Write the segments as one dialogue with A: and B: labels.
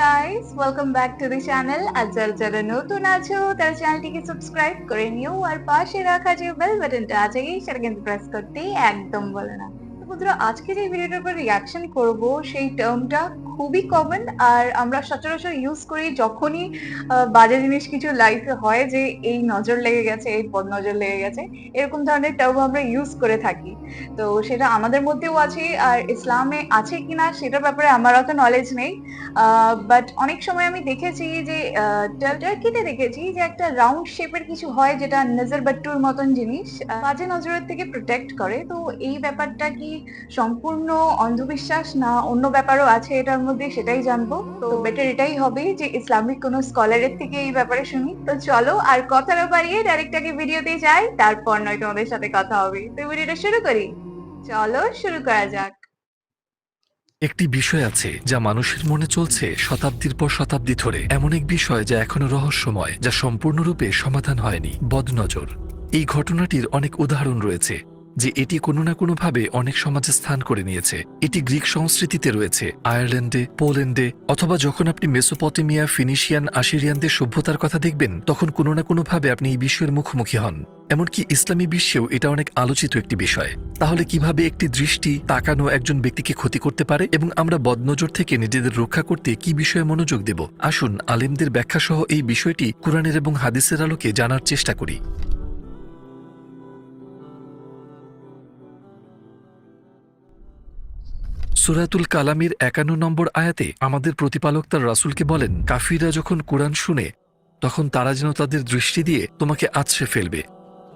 A: Guys welcome back to the channel আর যারা যারা নতুন আছো, তারা চ্যানেলটিকে সাবস্ক্রাইব করে নিও, আর পাশে রাখা যে বেল বাটনটা আছে, সেটা কিন্তু প্রেস করতে একদম বলে না। তো আজকে যে ভিডিওটার উপর রিয়াকশন করব, সেই টার্মটা খুবই কমন আর আমরা সচরাচর ইউজ করি যখনই বাজে জিনিস কিছু লাইফে হয় যে এই নজর লেগে গেছে, এই বদ নজর লেগে গেছে, এরকম ধরনের টার্ম আমরা ইউজ করে থাকি। তো সেটা আমাদের মধ্যেও আছে আর ইসলামে আছে কিনা সেটার ব্যাপারে আমার অত নলেজ নেই। বাট অনেক সময় আমি দেখেছি যে টার্কিতে দেখেছি যে একটা রাউন্ড শেপের কিছু হয় যেটা নজর বাট্টুর মতন জিনিস বাজে নজরের থেকে প্রোটেক্ট করে। তো এই ব্যাপারটা কি সম্পূর্ণ অন্ধবিশ্বাস না অন্য ব্যাপারও আছে এটার মধ্যে সেটাই জানব। তো বেটার এটাই হবে যে ইসলামিক কোনো স্কলারের থেকে এই ব্যাপারে শুনি। তো চলো আর কথা বাড়িয়ে ডাইরেক্ট আগে ভিডিওতে যাই, তারপর নয় তোমাদের সাথে কথা হবে। তো ভিডিওটা শুরু করি। চলো শুরু করা যাক।
B: একটি বিষয় আছে যা মানুষের মনে চলছে শতাব্দীর পর শতাব্দী ধরে। এমন এক বিষয় যা এখনও রহস্যময়, যা সম্পূর্ণরূপে সমাধান হয়নি। বদনজর। এই ঘটনাটির অনেক উদাহরণ রয়েছে। যে এটি কোনো না কোনোভাবে অনেক সমাজে স্থান করে নিয়েছে। এটি গ্রিক সংস্কৃতিতে রয়েছে, আয়ারল্যান্ডে, পোল্যান্ডে, অথবা যখন আপনি মেসোপটেমিয়া, ফিনিশিয়ান, আশিরিয়ানদের সভ্যতার কথা দেখবেন, তখন কোনো না কোনোভাবে আপনি এই বিষয়ের মুখোমুখি হন। এমনকি ইসলামী বিশ্বেও এটা অনেক আলোচিত একটি বিষয়। তাহলে কীভাবে একটি দৃষ্টি তাকানো একজন ব্যক্তিকে ক্ষতি করতে পারে এবং আমরা বদনজর থেকে নিজেদের রক্ষা করতে কি বিষয়ে মনোযোগ দেব? আসুন আলেমদের ব্যাখ্যা সহ এই বিষয়টি কোরআনের এবং হাদিসের আলোকে জানার চেষ্টা করি। সুরাতুল কালামের একান্ন নম্বর আয়াতে আমাদের প্রতিপালক তার রাসুলকে বলেন কাফিরা যখন কোরআন শুনে, তখন তারা যেন তাদের দৃষ্টি দিয়ে তোমাকে আছড়ে ফেলবে।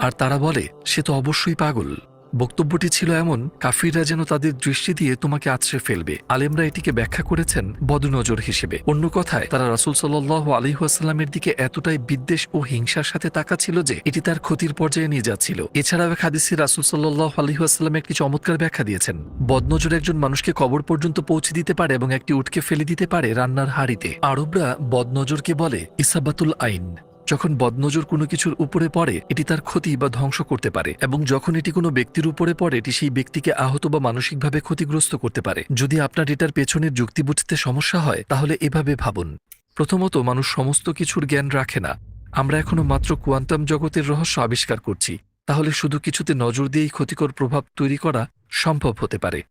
B: আর তারা বলে, সে তো অবশ্যই পাগল। বক্তব্যটি ছিল এমন, কাফিররা যেন তাদের দৃষ্টি দিয়ে তোমাকে আছড়ে ফেলবে। আলেমরা এটিকে ব্যাখ্যা করেছেন বদনজর হিসেবে। অন্য কথায়, তারা রাসুল সাল্লাহ আলিহাস্লামের দিকে এতটাই বিদ্বেষ ও হিংসার সাথে তাকাচ্ছিল যে এটি তার ক্ষতির পর্যায়ে নিয়ে যাচ্ছিল। এছাড়াও এক হাদিসে রাসুল সাল্লাহ আলিহাস্লাম একটি চমৎকার ব্যাখ্যা দিয়েছেন, বদনজর একজন মানুষকে কবর পর্যন্ত পৌঁছে দিতে পারে এবং একটি উটকে ফেলে দিতে পারে রান্নার হাড়িতে। আরবরা বদনজরকে বলে ইসাবাতুল আইন। যখন বদনজর কোনো কিছুর উপরে পড়ে, এটি তার ক্ষতি বা ধ্বংস করতে পারে এবং যখন এটি কোনো ব্যক্তির উপরে পড়ে, এটি সেই ব্যক্তিকে আহত বা মানসিকভাবে ক্ষতিগ্রস্ত করতে পারে। যদি আপনার এটার পেছনের যুক্তি বুঝতে সমস্যা হয়, তাহলে এভাবে ভাবুন। প্রথমত, মানুষ সমস্ত কিছুর জ্ঞান রাখে না। আমরা এখনও মাত্র কোয়ান্টাম জগতের রহস্য আবিষ্কার করছি। তাহলে শুধু কিছুতে নজর দিয়েই ক্ষতিকর প্রভাব তৈরি করা সম্ভব হতে পারে।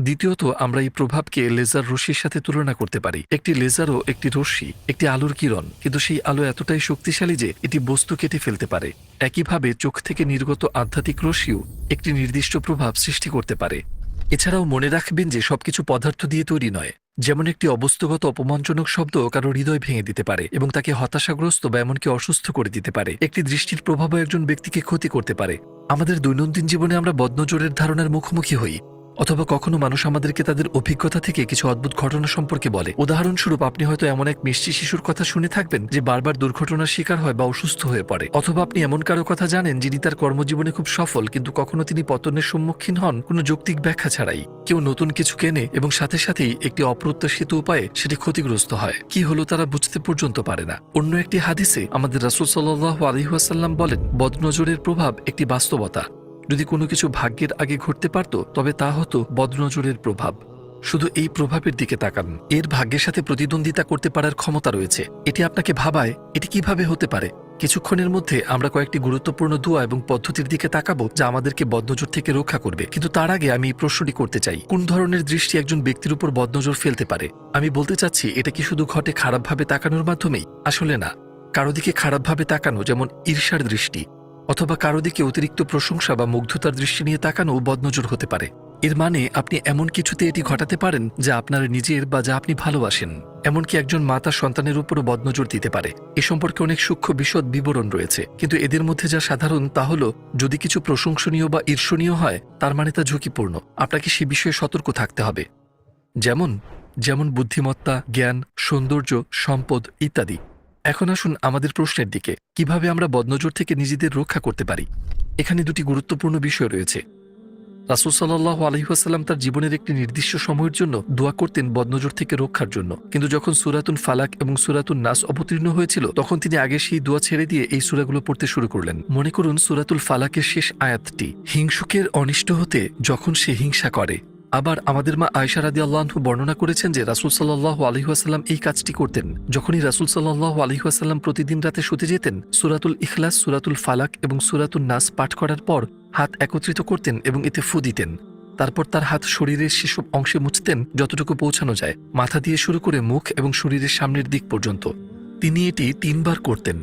B: দ্বিতীয়ত, আমরা এই প্রভাবকে লেজার রশ্মির সাথে তুলনা করতে পারি। একটি লেজারও একটি রশ্মি, একটি আলোর কিরণ, কিন্তু সেই আলো এতটাই শক্তিশালী যে এটি বস্তু কেটে ফেলতে পারে। একইভাবে চোখ থেকে নির্গত আধ্যাত্মিক রশ্মিও একটি নির্দিষ্ট প্রভাব সৃষ্টি করতে পারে। এছাড়াও মনে রাখবেন যে সবকিছু পদার্থ দিয়ে তৈরি নয়। যেমন একটি অবস্থাগত অপমানজনক শব্দ কারও হৃদয় ভেঙে দিতে পারে এবং তাকে হতাশাগ্রস্ত বা এমনকি অসুস্থ করে দিতে পারে। একটি দৃষ্টির প্রভাবও একজন ব্যক্তিকে ক্ষতি করতে পারে। আমাদের দৈনন্দিন জীবনে আমরা বদনজরের ধারণার মুখোমুখি হই। অথবা কখনো মানুষ আমাদেরকে তাদের অভিজ্ঞতা থেকে কিছু অদ্ভুত ঘটনা সম্পর্কে বলে। উদাহরণস্বরূপ, আপনি হয়তো এমন এক মিষ্টি শিশুর কথা শুনে থাকবেন যে বারবার দুর্ঘটনার শিকার হয় বা অসুস্থ হয়ে পড়ে। অথবা আপনি এমন কারও কথা জানেন যিনি তার কর্মজীবনে খুব সফল, কিন্তু কখনো তিনি পতনের সম্মুখীন হন কোনো যৌক্তিক ব্যাখ্যা ছাড়াই। কেউ নতুন কিছু কেনে এবং সাথে সাথেই একটি অপ্রত্যাশিত উপায়ে সেটি ক্ষতিগ্রস্ত হয়। কি হলো তারা বুঝতে পর্যন্ত পারে না। অন্য একটি হাদিসে আমাদের রাসুল সাল্লাহ আলহিহাসাল্লাম বলেন, বদনজরের প্রভাব একটি বাস্তবতা। যদি কোনো কিছু ভাগ্যের আগে ঘটতে পারত, তবে তা হতো বদনজরের প্রভাব। শুধু এই প্রভাবের দিকে তাকান। এর ভাগ্যের সাথে প্রতিদ্বন্দ্বিতা করতে পারার ক্ষমতা রয়েছে। এটি আপনাকে ভাবায়, এটি কীভাবে হতে পারে? কিছুক্ষণের মধ্যে আমরা কয়েকটি গুরুত্বপূর্ণ দোয়া এবং পদ্ধতির দিকে তাকাবো যা আমাদেরকে বদনজর থেকে রক্ষা করবে। কিন্তু তার আগে আমি এই প্রশ্নটি করতে চাই। কোন ধরনের দৃষ্টি একজন ব্যক্তির উপর বদনজর ফেলতে পারে? আমি বলতে চাচ্ছি, এটা কি শুধু ঘটে খারাপভাবে তাকানোর মাধ্যমেই? আসলে না। কারও দিকে খারাপভাবে তাকানো যেমন ঈর্ষার দৃষ্টি অথবা কারও দিকে অতিরিক্ত প্রশংসা বা মুগ্ধতার দৃষ্টি নিয়ে তাকানো বদনজর হতে পারে। এর মানে আপনি এমন কিছুতে এটি ঘটাতে পারেন যা আপনার নিজের বা যা আপনি ভালোবাসেন। এমনকি একজন মাতা সন্তানের উপরও বদনজর দিতে পারে। এ সম্পর্কে অনেক সূক্ষ্ম বিশদ বিবরণ রয়েছে। কিন্তু এদের মধ্যে যা সাধারণ তা হল, যদি কিছু প্রশংসনীয় বা ঈর্ষণীয় হয়, তার মানে তা ঝুঁকিপূর্ণ। আপনাকে সে বিষয়ে সতর্ক থাকতে হবে। যেমন যেমন বুদ্ধিমত্তা, জ্ঞান, সৌন্দর্য, সম্পদ ইত্যাদি। এখন আসুন আমাদের প্রশ্নের দিকে। কীভাবে আমরা বদনজর থেকে নিজেদের রক্ষা করতে পারি? এখানে দুটি গুরুত্বপূর্ণ বিষয় রয়েছে। রাসুল সাল্লাহ আলহিহাস্লাম তার জীবনের একটি নির্দিষ্ট সময়ের জন্য দোয়া করতেন বদনজর থেকে রক্ষার জন্য। কিন্তু যখন সুরাতুন ফালাক এবং সুরাতুন নাস অবতীর্ণ হয়েছিল, তখন তিনি আগে সেই দোয়া ছেড়ে দিয়ে এই সুরাগুলো পড়তে শুরু করলেন। মনে করুন সুরাতুল ফালাকের শেষ আয়াতটি, হিংসুকের অনিষ্ট হতে যখন সে হিংসা করে আবার আমাদের মা আয়সা রাদি আল্লাহু বর্ণনা করেছেন যে রাসুল সাল্লাহ আলহিহাসাল্লাম এই কাজটি করতেন। যখনই রাসুল সাল্লাহ আলহিহাসাল্লাম প্রতিদিন রাতে শুতে যেতেন, সুরাতুল ইখলাস, সুরাতুল ফালাক এবং সুরাতুল নাস পাঠ করার পর হাত একত্রিত করতেন এবং এতে ফু দিতেন। তারপর তার হাত শরীরের সেসব অংশে মুছতেন যতটুকু পৌঁছানো যায়, মাথা দিয়ে শুরু করে মুখ এবং শরীরের সামনের দিক পর্যন্ত। তিনি এটি তিনবার করতেন।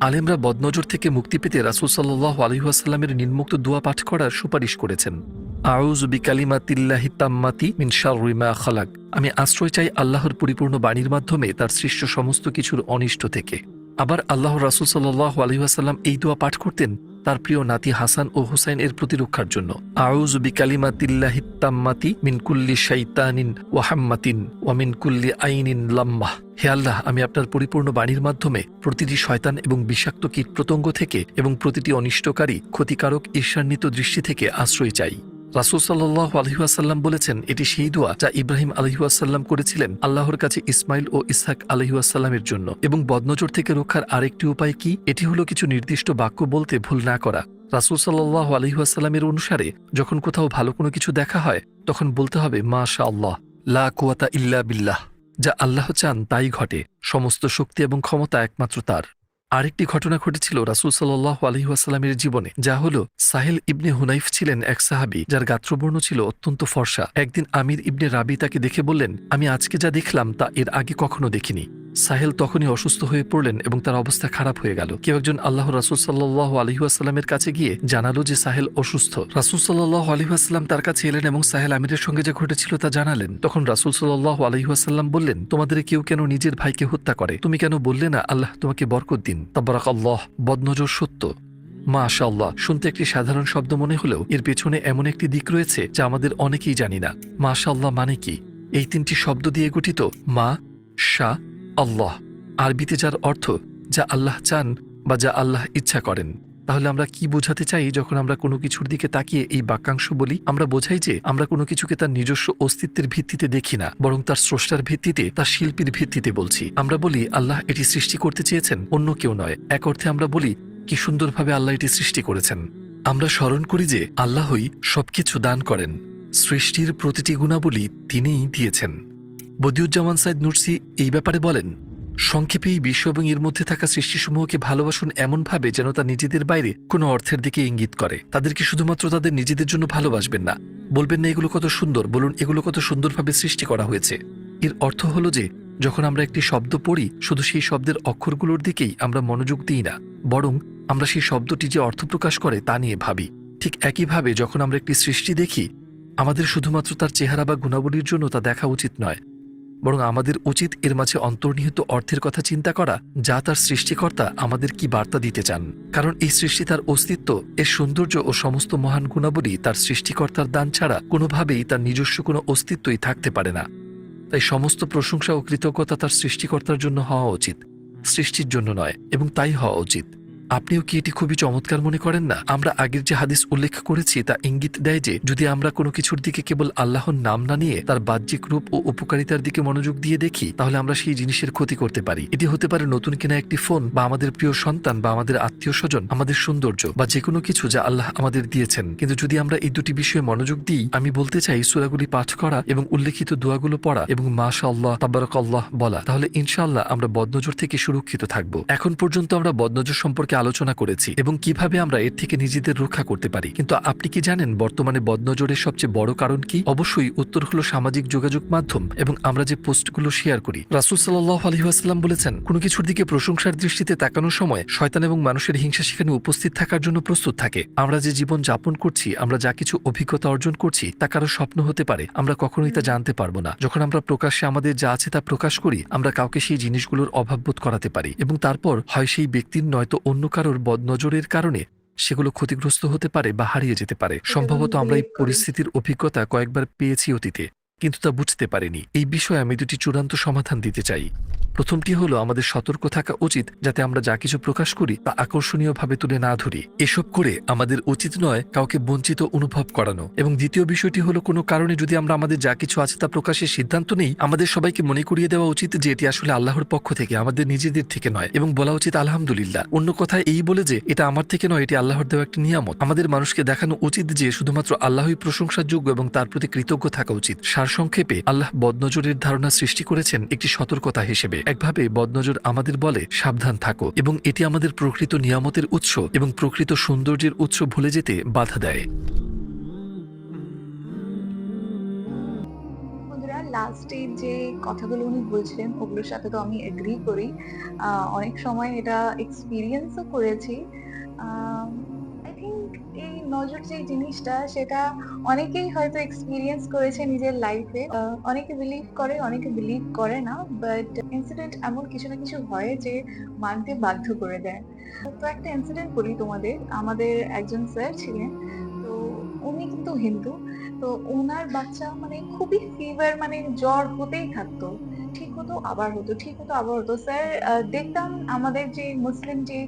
B: আলেমরা বদনজর থেকে মুক্তি পেতে রাসুল সাল্লাহ আলহিহাসাল্লামের নির্মুক্ত দোয়া পাঠ করার সুপারিশ করেছেন। আউজ বিকালিমাতিল্লাহি তাম্মাতি মিন শাররি মা খালাক। আমি আশ্রয় চাই আল্লাহর পরিপূর্ণ বাণীর মাধ্যমে তার সৃষ্ট সমস্ত কিছুর অনিষ্ট থেকে। আবার আল্লাহ রাসুল সাল্লাহ আলহিহাসাল্লাম এই দোয়া পাঠ করতেন তার প্রিয় নাতি হাসান ও হুসাইন এর প্রতিরক্ষার জন্য। আউজ বিকালিমাতিল্লাহি তাম্মাতি মিন কুল্লি শাইতানিন ওয়াহাম্মাতিন ওয়া মিন কুল্লি আইনিন লাম্মাহ। হে আল্লাহ, আমি আপনার পরিপূর্ণ বাণীর মাধ্যমে প্রতিটি শয়তান এবং বিষাক্ত কীটপ্রত্যঙ্গ থেকে এবং প্রতিটি অনিষ্টকারী, ক্ষতিকারক, ঈর্ষান্বিত দৃষ্টি থেকে আশ্রয় চাই। রাসুল সাল্লাহ আলহিহাসাল্লাম বলেছেন, এটি সেই দোয়া যা ইব্রাহিম আলহিহাসাল্লাম করেছিলেন আল্লাহর কাছে ইসমাইল ও ইসহাক আলহিহাসাল্লামের জন্য। এবং বদনজর থেকে রক্ষার আরেকটি উপায় কি? এটি হলো কিছু নির্দিষ্ট বাক্য বলতে ভুল না করা। রাসুল সাল্লাহ আলহিহাসাল্লামের অনুসারে, যখন কোথাও ভালো কোনো কিছু দেখা হয়, তখন বলতে হবে মা শা আল্লাহ লা কুয়াতা ইল্লা বিল্লাহ। যা আল্লাহ চান তাই ঘটে, সমস্ত শক্তি এবং ক্ষমতা একমাত্র তার। আরেকটি ঘটনা ঘটেছিল রাসুল সাল্লাহ আলহিহাস্লামের জীবনে, যা হল সাহেল ইবনে হুনাইফ ছিলেন এক সাহাবি যার গাত্রবর্ণ ছিল অত্যন্ত ফর্সা। একদিন আমির ইবনে রাবি তাকে দেখে বললেন, আমি আজকে যা দেখলাম তা এর আগে কখনো দেখিনি। সাহেল তখনই অসুস্থ হয়ে পড়লেন এবং তার অবস্থা খারাপ হয়ে গেল। কেউ একজন আল্লাহ রাসুল সাল্লাহ আলহিহাস্লামের কাছে গিয়ে জানালো যে সাহেল অসুস্থ। রাসুল সাল্লাহ আলহিহাস্লাম তার কাছে এলেন এবং সাহেল আমিরের সঙ্গে যা ঘটেছিল তা জানালেন। তখন রাসুল সাল্লাহ আলহিহাস্লাম বললেন, তোমাদের কেউ কেন নিজের ভাইকে হত্যা করে? তুমি কেন বললে না, আল্লাহ তোমাকে বরকত দিন। তাবারাক আল্লাহ বদনজর সত্য। মা আল্লাহ শুনতে একটি সাধারণ শব্দ মনে হলেও এর পেছনে এমন একটি দিক রয়েছে যা আমাদের অনেকেই জানি না। মা আল্লাহ মানে কি? এই তিনটি শব্দ দিয়ে গঠিত মা শাহ আল্লাহ। আরবিতে যার অর্থ যা আল্লাহ চান বা যা আল্লাহ ইচ্ছা করেন। তাহলে আমরা কি বোঝাতে চাই যখন আমরা কোনো কিছুর দিকে তাকিয়ে এই বাক্যাংশ বলি? আমরা বোঝাই যে আমরা কোনো কিছুকে তার নিজস্ব অস্তিত্বের ভিত্তিতে দেখি না, বরং তার স্রষ্টার ভিত্তিতে, তার শিল্পীর ভিত্তিতে বলছি। আমরা বলি, আল্লাহ এটি সৃষ্টি করতে চেয়েছেন, অন্য কেউ নয়। এক অর্থে আমরা বলি, কি সুন্দরভাবে আল্লাহ এটি সৃষ্টি করেছেন। আমরা স্মরণ করি যে আল্লাহই সবকিছু দান করেন। সৃষ্টির প্রতিটি গুণাবলী তিনিই দিয়েছেন। বদিউজ্জামান সাইদ নুরসি এই ব্যাপারে বলেন, সংক্ষেপে এই বিশ্ব এবং এর মধ্যে থাকা সৃষ্টিসমূহকে ভালোবাসুন এমনভাবে যেন তা নিজেদের বাইরে কোনো অর্থের দিকে ইঙ্গিত করে। তাদেরকে শুধুমাত্র তাদের নিজেদের জন্য ভালোবাসবেন না। বলবেন না, এগুলো কত সুন্দর। বলুন, এগুলো কত সুন্দরভাবে সৃষ্টি করা হয়েছে। এর অর্থ হলো যে, যখন আমরা একটি শব্দ পড়ি, শুধু সেই শব্দের অক্ষরগুলোর দিকেই আমরা মনোযোগ দিই না, বরং আমরা সেই শব্দটি যে অর্থ প্রকাশ করে তা নিয়ে ভাবি। ঠিক একইভাবে যখন আমরা একটি সৃষ্টি দেখি, আমাদের শুধুমাত্র তার চেহারা বা গুণাবলীর জন্য তা দেখা উচিত নয় বরং আমাদের উচিত এর মাঝে অন্তর্নিহিত অর্থের কথা চিন্তা করা, যা তার সৃষ্টিকর্তা আমাদের কি বার্তা দিতে চান। কারণ এই সৃষ্টি তার অস্তিত্ব, এর সৌন্দর্য ও সমস্ত মহান গুণাবলী তার সৃষ্টিকর্তার দান ছাড়া কোনোভাবেই তার নিজস্ব কোনো অস্তিত্বই থাকতে পারে না। তাই সমস্ত প্রশংসা ও কৃতজ্ঞতা তার সৃষ্টিকর্তার জন্য হওয়া উচিত, সৃষ্টির জন্য নয়, এবং তাই হওয়া উচিত। আপনিও কি এটি খুবই চমৎকার মনে করেন না? আমরা আগের যে হাদিস উল্লেখ করেছি, তা ইঙ্গিত দেয় যে, যদি আমরা কোনো কিছুর দিকে কেবল আল্লাহর নাম না নিয়ে তার বাহ্যিক রূপ ও উপকারিতার দিকে মনোযোগ দিয়ে দেখি, তাহলে আমরা সেই জিনিসের ক্ষতি করতে পারি। এটি হতে পারে নতুন কেনা একটি ফোন, বা আমাদের প্রিয় সন্তান, বা আমাদের আত্মীয় স্বজন, আমাদের সৌন্দর্য, বা যে কোনো কিছু যা আল্লাহ আমাদের দিয়েছেন। কিন্তু যদি আমরা এই দুটি বিষয়ে মনোযোগ দিই, আমি বলতে চাই, সুরাগুলি পাঠ করা এবং উল্লেখিত দোয়াগুলো পড়া এবং মাশা আল্লাহ তাবারক আল্লাহ বলা, তাহলে ইনশাআল্লাহ আমরা বদনজর থেকে সুরক্ষিত থাকব। এখন পর্যন্ত আমরা বদনজর সম্পর্কে আলোচনা করেছি এবং কীভাবে আমরা এর থেকে নিজেদের রক্ষা করতে পারি। কিন্তু আপনি কি জানেন বর্তমানে বদনজরের সবচেয়ে বড় কারণ কি? অবশ্যই উত্তর হলো সামাজিক যোগাযোগ মাধ্যম এবং আমরা যে পোস্টগুলো শেয়ার করি। রাসুল সাল্লাহ আলহিহাস্লাম বলেছেন, কোনো কিছুর দিকে প্রশংসার দৃষ্টিতে তাকানোর সময় শয়তান এবং মানুষের হিংসা সেখানে উপস্থিত থাকার জন্য প্রস্তুত থাকে। আমরা যে জীবন যাপন করছি, আমরা যা কিছু অভিজ্ঞতা অর্জন করছি, তা কারও স্বপ্ন হতে পারে, আমরা কখনোই তা জানতে পারব না। যখন আমরা প্রকাশ্যে আমাদের যা আছে তা প্রকাশ করি, আমরা কাউকে সেই জিনিসগুলোর অভাববোধ করাতে পারি এবং তারপর হয় সেই ব্যক্তির নয়তো অন্য কারোর বদনজরের কারণে সেগুলো ক্ষতিগ্রস্ত হতে পারে বা হারিয়ে যেতে পারে। সম্ভবত আমরা এই পরিস্থিতির অভিজ্ঞতা কয়েকবার পেয়েছি অতীতে, কিন্তু তা বুঝতে পারিনি। এই বিষয়ে আমি দুটি চূড়ান্ত সমাধান দিতে চাই। প্রথমটি হলো আমাদের সতর্ক থাকা উচিত যাতে আমরা যা কিছু প্রকাশ করি তা আকর্ষণীয়ভাবে তুলে না ধরি। এসব করে আমাদের উচিত নয় কাউকে বঞ্চিত অনুভব করানো। এবং দ্বিতীয় বিষয়টি হলো কোনো কারণে যদি আমরা আমাদের যা কিছু আছে তা প্রকাশের সিদ্ধান্ত নেই, আমাদের সবাইকে মনে করিয়ে দেওয়া উচিত যে এটি আসলে আল্লাহর পক্ষ থেকে, আমাদের নিজেদের থেকে নয়। এবং বলা উচিত আলহামদুলিল্লাহ। অন্য কথায় এই বলে যে এটা আমার থেকে নয়, এটি আল্লাহর দেওয়া একটি নিয়ামত। আমাদের মানুষকে দেখানো উচিত যে শুধুমাত্র আল্লাহই প্রশংসার যোগ্য এবং তার প্রতি কৃতজ্ঞ থাকা উচিত। সারসংক্ষেপে আল্লাহ বদনজরের ধারণা সৃষ্টি করেছেন একটি সতর্কতা হিসেবে। একভাবে বদনজর আমাদের বলে, সাবধান থাকো এবং এটি আমাদের প্রকৃত নিয়ামতের উৎস এবং প্রকৃত সৌন্দর্যের উৎস ভুলে যেতে বাধা দেয়।
A: লাস্টে যে কথাগুলো উনি বলছিলেন, ওগুলোর সাথে তো আমি এগ্রি করি। অনেক সময় এটা এক্সপিরিয়েন্সও করেছি। থিঙ্ক এই নজর যে জিনিসটা, সেটা অনেকেই হয়তো এক্সপিরিয়েন্স করেছে নিজের লাইফে অনেকে বিলিভ করে, অনেকে বিলিভ করে না বাট ইনসিডেন্ট এমন কিছু না কিছু হয় যে মানতে বাধ্য করে দেয়। তো একটা ইনসিডেন্ট বলি তোমাদের। আমাদের একজন স্যার ছিলেন, তো উনি কিন্তু হিন্দু। তো ওনার বাচ্চা মানে খুবই ফিভার মানে জ্বর হতেই থাকতো। ঠিক হতো, আবার হতো, ঠিক হতো, আবার হতো। স্যার দেখতাম আমাদের যে মুসলিম যে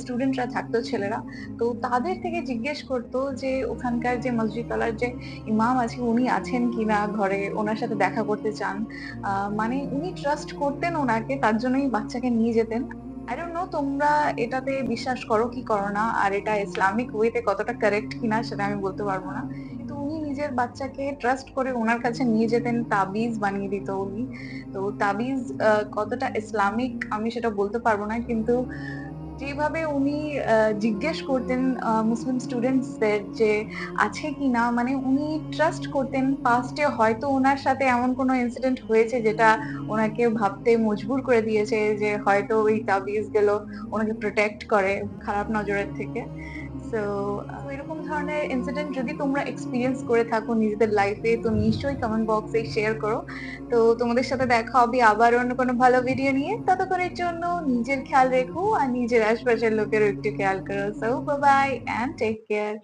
A: স্টুডেন্টরা থাকতো, ছেলেরা, তো তাদের থেকে জিজ্ঞেস করতো যে ওখানকার যে মসজিদ তলার যে ইমাম আছে, উনি আছেন কিনা ঘরে, ওনার সাথে দেখা করতে চান। মানে উনি ট্রাস্ট করতেন ওনাকে, তার জন্যই বাচ্চাকে নিয়ে যেতেন। আই ডোন্ট নো তোমরা এটাতে বিশ্বাস করো কি করো না, আর এটা ইসলামিক ওয়েতে কতটা কারেক্ট কিনা সেটা আমি বলতে পারব না। উনি নিজের বাচ্চাকে ট্রাস্ট করে ওনার কাছে নিয়ে যেতেন তাবিজ বানিয়ে দিত উনি। তো তাবিজ কতটা ইসলামিক আমি সেটা বলতে পারব না, কিন্তু যেভাবে উনি জিজ্ঞেস করতেন মুসলিম স্টুডেন্টসদের যে আছে কি না মানে উনি ট্রাস্ট করতেন পাস্টে হয়তো ওনার সাথে এমন কোনো ইনসিডেন্ট হয়েছে যেটা ওনাকে ভাবতে মজবুর করে দিয়েছে যে হয়তো ওই তাবিজগুলো, ওনাকে প্রোটেক্ট করে খারাপ নজরের থেকে। সো এরকম ধরনের ইনসিডেন্ট যদি তোমরা এক্সপিরিয়েন্স করে থাকো নিজেদের লাইফে তো নিশ্চয়ই কমেন্ট বক্সে শেয়ার করো। তো তোমাদের সাথে দেখা হবে আবার অন্য কোনো ভালো ভিডিও নিয়ে। ততক্ষণের জন্য নিজের খেয়াল রেখো আর নিজের আশপাশের লোকেরও একটু খেয়াল করো। So bye and take care